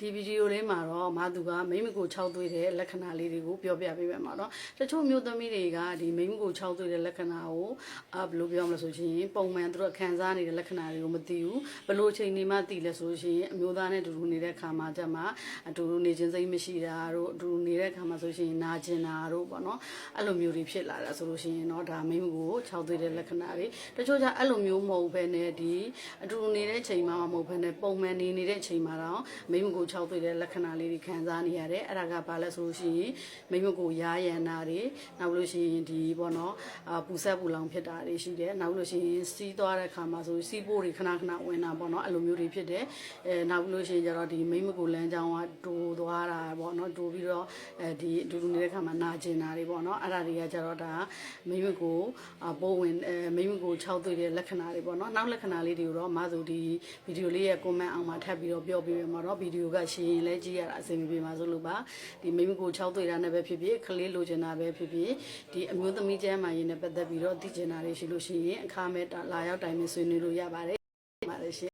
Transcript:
ဒီဗီဒီယိုလေးမှာတော့မာသူကမိမကို6သွေးတဲ့လက္ခဏာလေးတွေကိုပြောပြပေးမယ်မှာတော့တချို့မျိုးသမီးတွေကဒီမိမကို6သွေးတဲ့လက္ခဏာကိုအာဘယ်လိုပြောမလဲဆိုရှင်ပုံမှန်သူတို့ခံစားနေတဲ့လက္ခဏာတွေကိုမသိဘူးဘယ်လိုအချိန်နေမှသိလဲဆိုရှင်အမျိုးသားနဲ့အတူတူနေတဲ့ခါမှာကြမှာအတူတူနေခြင်းစိတ်မရှိတာတို့အတူတူနေတဲ့ခါမှာဆိုရှင်နာကျင်တာတို့ပေါ့နော်အဲ့လိုမျိုးတွေဖြစ်လာတာဆိုလို့ရှိရင်တော့ဒါမိမကို6သွေးတဲ့လက္ခဏာတွေတချို့ကျအဲ့လိုမျိုးမဟုတ်ဘဲနဲ့ဒီအတူတူနေတဲ့ချိန်မှာမဟုတ်ဘဲနဲ့ပုံမှန်နေနေတဲ့ချိန်မှာတော့မိမကို6သွေးတဲ့လက္ခဏာလေးတွေခံစားနေရတယ်အဲ့ဒါကဘာလဲဆိုလို့ရှိရင်မိမကိုရားရန်တာတွေနောက်လို့ရှိရင်ဒီပေါ့နော်အာပူဆက်ပူလောင်ဖြစ်တာတွေရှိတယ်နောက်လို့ရှိရင်စီးသွားတဲ့ခါမှာဆိုစီးပိုးတွေခဏခဏဝင်တာပေါ့နော်အဲ့လိုမျိုးတွေဖြစ်တယ်အဲနောက်လို့ရှိရင်ကျတော့ဒီမိမကိုလမ်းကြောင်းကတိုးသွားတာပေါ့နော်တိုးပြီးတော့အဲဒီအတူတူနေတဲ့ခါမှာနာကျင်တာတွေပေါ့နော်အဲ့ဒါတွေကကျတော့ဒါမိမကိုအာပိုးဝင်အဲမိမကို6သွေးတဲ့လက္ခဏာတွေပေါ့နော်နောက်လက္ခဏာလေးတွေကိုတော့မဆိုဒီဗီဒီယိုလေးရဲ့ comment အောင်မှာထပ်ပြီးတော့ပြောပြပေးမှာတော့ဗီဒီယိုကရှင်းရင်လည်းကြည့်ရတာအဆင်မပြေပါဆိုလို့ပါဒီမိမကို6သွေးတာနဲ့ပဲဖြစ်ဖြစ်ခလေးလိုချင်တာပဲဖြစ်ဖြစ်ဒီအမျိုးသမီးကျမ်းမာရေးနဲ့ပတ်သက်ပြီးတော့သိချင်တာတွေရှိလို့ရှိရင်အခါမဲ့လာရောက်တိုင်ပင်ဆွေးနွေးလို့ရပါတယ်ပါတယ်ရှင်